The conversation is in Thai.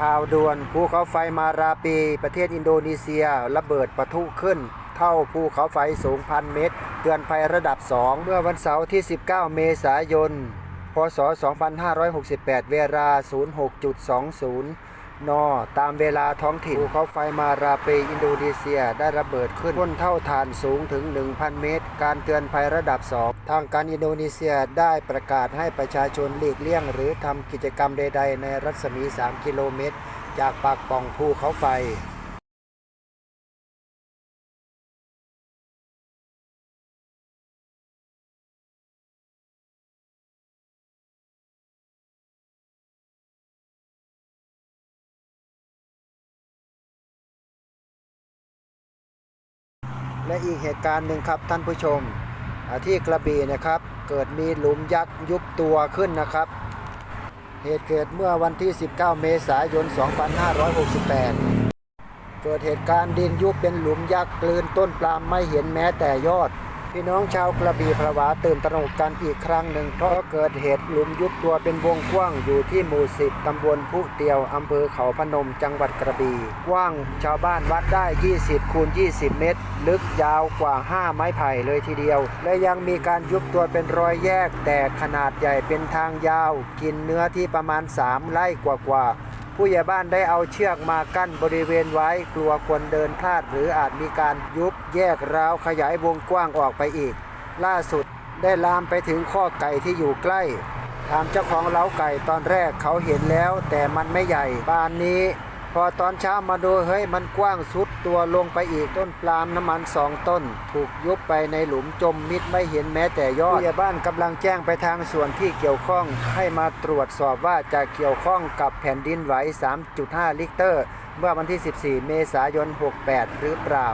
ข่าวด่วนภูเขาไฟมาราปี ประเทศอินโดนีเซียระเบิดปะทุขึ้น เท่าภูเขาไฟสูงพันเมตร เตือนภัยระดับ 2 เมื่อวันเสาร์ที่ 19 เมษายน พศ 2568 เวลา 06.20 นตามเวลาท้องถิ่นภูเขาไฟมาราเปอินโดนีเซียได้ระเบิดขึ้นพ้นเท่าฐานสูงถึง 1,000 เมตร การเตือนภัยระดับ 2 ทางการอินโดนีเซียได้ประกาศให้ประชาชนหลีกเลี่ยง หรือทำกิจกรรมใด ๆ ในรัศมี 3 กิโลเมตร จากปากปล่องภูเขาไฟ และอีกเหตุการณ์หนึ่งครับท่านผู้ชมที่กระบี่นะครับ เกิดมีหลุมยักษ์ยุบตัวขึ้นนะครับ เหตุเกิดเมื่อวันที่ 19 เมษายน 2568 เกิดเหตุการณ์ดินยุบเป็นหลุมยักษ์กลืนต้นปลามไม่เห็นแม้แต่ยอด พี่น้องชาวกระบี่ผวาตื่นตระหนกกันอีกครั้งหนึ่งเพราะเกิดเหตุหลุมยุบตัวเป็นวงกว้างอยู่ที่หมู่สิบตำบลผู้เตียวอำเภอเขาพนมจังหวัดกระบี่กว้างชาวบ้านวัดได้ 20 คูณ 20 เมตร ลึกยาวกว่า 5 ไม้ไผ่เลยทีเดียว และยังมีการยุบตัวเป็นรอยแยกแต่ขนาดใหญ่เป็นทางยาว กินเนื้อที่ประมาณ 3 ไร่กว่าๆ ผู้ใหญ่บ้านได้เอาเชือกมากั้นบริเวณไว้กลัวคนเดินพลาด หรืออาจมีการยุบแยกราวขยายวงกว้างออกไปอีก ล่าสุดได้ลามไปถึงข้อไก่ที่อยู่ใกล้ ถามเจ้าของเล้าไก่ตอนแรกเขาเห็นแล้ว แต่มันไม่ใหญ่บานนี้ พอตอนเช้ามาดูเฮ้ยมันกว้างสุดตัวลงไปอีกต้นปาล์มน้ำมันสองต้น ถูกยุบไปในหลุมจมมิดไม่เห็นแม้แต่ยอดผู้ใหญ่บ้านกำลังแจ้งไปทางส่วนที่เกี่ยวข้องให้มาตรวจสอบว่าจะเกี่ยวข้องกับแผ่นดินไหว 3.5 ลิกเตอร์ เมื่อวันที่ 14 เมษายน 68 หรือเปล่า